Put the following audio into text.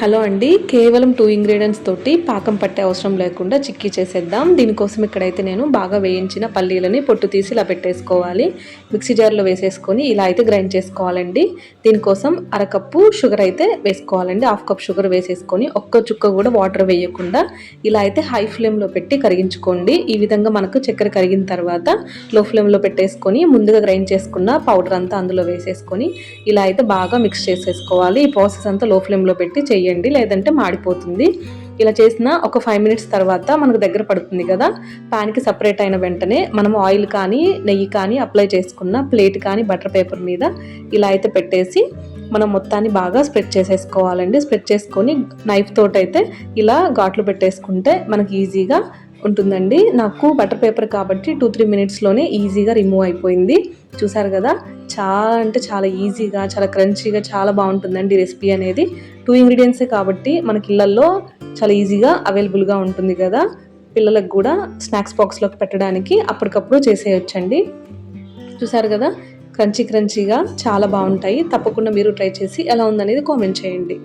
Hello అండి. కేవలం two ingredients తోటి పాకం పట్టే అవసరం లేకుండా చిక్కీ చేసేద్దాం. దీనికోసం ఇక్కడైతే నేను బాగా వేయించిన పల్లీలని పొట్టు తీసి ఇలా పెట్టేసుకోవాలి. మిక్సీ జార్లో వేసేసుకొని ఇలా అయితే గ్రైండ్ చేసుకోవాలండి. దీనికోసం అరకప్పు షుగర్ అయితే వేసుకోవాలండి. హాఫ్ కప్ షుగర్ వేసేసుకొని ఒక్క చుక్క కూడా వాటర్ వేయకుండా ఇలా అయితే హై ఫ్లేమ్లో పెట్టి కరిగించుకోండి. ఈ విధంగా మనకు చక్కెర కరిగిన తర్వాత లో ఫ్లేమ్లో పెట్టేసుకొని ముందుగా గ్రైండ్ చేసుకున్న పౌడర్ అంతా అందులో వేసేసుకొని ఇలా అయితే బాగా మిక్స్ చేసేసుకోవాలి. ఈ ప్రాసెస్ అంతా లో ఫ్లేమ్లో పెట్టి చేయండి లేదంటే మాడిపోతుంది. ఇలా చేసిన ఒక ఫైవ్ మినిట్స్ తర్వాత మనకు దగ్గర పడుతుంది కదా ప్యాన్కి సపరేట్ అయిన వెంటనే మనం ఆయిల్ కానీ నెయ్యి కానీ అప్లై చేసుకున్న ప్లేట్ కానీ బటర్ పేపర్ మీద ఇలా అయితే పెట్టేసి మనం మొత్తాన్ని బాగా స్ప్రెడ్ చేసేసుకోవాలండి. స్ప్రెడ్ చేసుకొని నైఫ్ తోటైతే ఇలా ఘాట్లు పెట్టేసుకుంటే మనకి ఈజీగా ఉంటుందండి. నాకు బటర్ పేపర్ కాబట్టి టూ త్రీ మినిట్స్లోనే ఈజీగా రిమూవ్ అయిపోయింది. చూసారు కదా? చాలా అంటే చాలా ఈజీగా చాలా క్రంచీగా చాలా బాగుంటుందండి రెసిపీ అనేది. టూ ఇంగ్రీడియంట్సే కాబట్టి మనకి ఇళ్ళల్లో చాలా ఈజీగా అవైలబుల్గా ఉంటుంది కదా? పిల్లలకు కూడా స్నాక్స్ బాక్స్లోకి పెట్టడానికి అప్పటికప్పుడు చేసేయొచ్చండి. చూసారు కదా? క్రంచీ క్రంచీగా చాలా బాగుంటాయి. తప్పకుండా మీరు ట్రై చేసి ఎలా ఉందనేది కామెంట్ చేయండి.